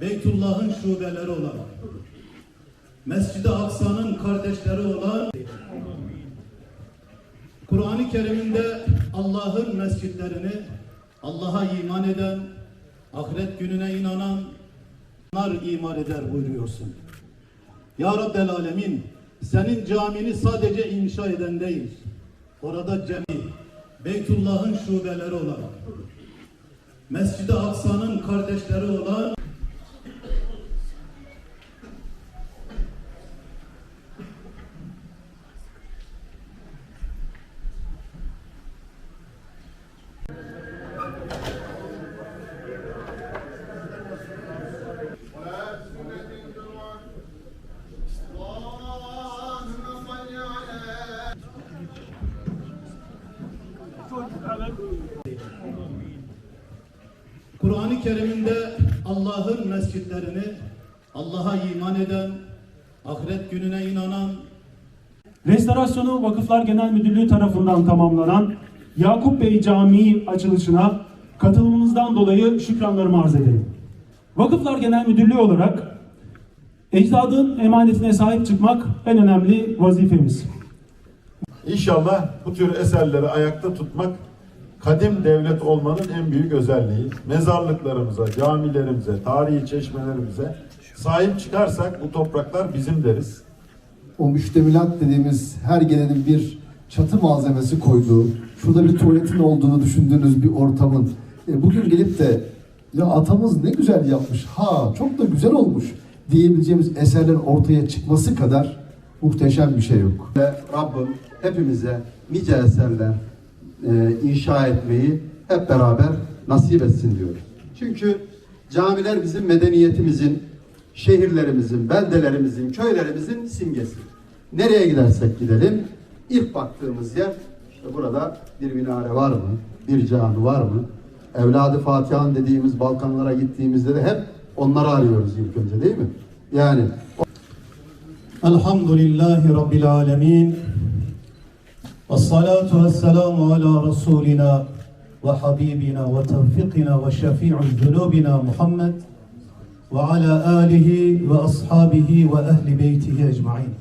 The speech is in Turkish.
Beytullah'ın şubeleri olan, Mescid-i Aksa'nın kardeşleri olan Kur'an-ı Kerim'inde Allah'ın mescitlerini Allah'a iman eden, ahiret gününe inananlar iman eder buyuruyorsun. Ya Rabbel Alemin, senin camini sadece inşa eden değil, orada cemi, Beytullah'ın şubeleri olan, Mescid-i Aksa'nın kardeşleri olan Kur'an-ı Kerim'inde Allah'ın mescitlerini Allah'a iman eden, ahiret gününe inanan, Restorasyonu Vakıflar Genel Müdürlüğü tarafından tamamlanan Yakup Bey Camii açılışına katılımınızdan dolayı şükranlarımı arz ederim. Vakıflar Genel Müdürlüğü olarak ecdadın emanetine sahip çıkmak en önemli vazifemiz. İnşallah bu tür eserleri ayakta tutmak kadim devlet olmanın en büyük özelliği. Mezarlıklarımıza, camilerimize, tarihi çeşmelerimize sahip çıkarsak bu topraklar bizim deriz. o müştemilat dediğimiz her gelenin bir çatı malzemesi koyduğu, şurada bir tuvaletin olduğunu düşündüğünüz bir ortamın e, bugün gelip de ya atamız ne güzel yapmış, ha çok da güzel olmuş diyebileceğimiz eserlerin ortaya çıkması kadar muhteşem bir şey yok. ve Rabbim hepimize nice eserler e, inşa etmeyi hep beraber nasip etsin diyoruz. Çünkü camiler bizim medeniyetimizin, şehirlerimizin, beldelerimizin, köylerimizin simgesi. Nereye gidersek gidelim, ilk baktığımız yer işte burada bir minare var mı, bir cami var mı? Evladı Fatiha'nın dediğimiz Balkanlara gittiğimizde de hep onları arıyoruz ilk önce değil mi? Yani Elhamdülillahi Rabbil Alemin. والصلاة والسلام على رسولنا وحبيبنا وتوفيقنا وشفيع ذنوبنا محمد وعلى آله وأصحابه وأهل بيته أجمعين.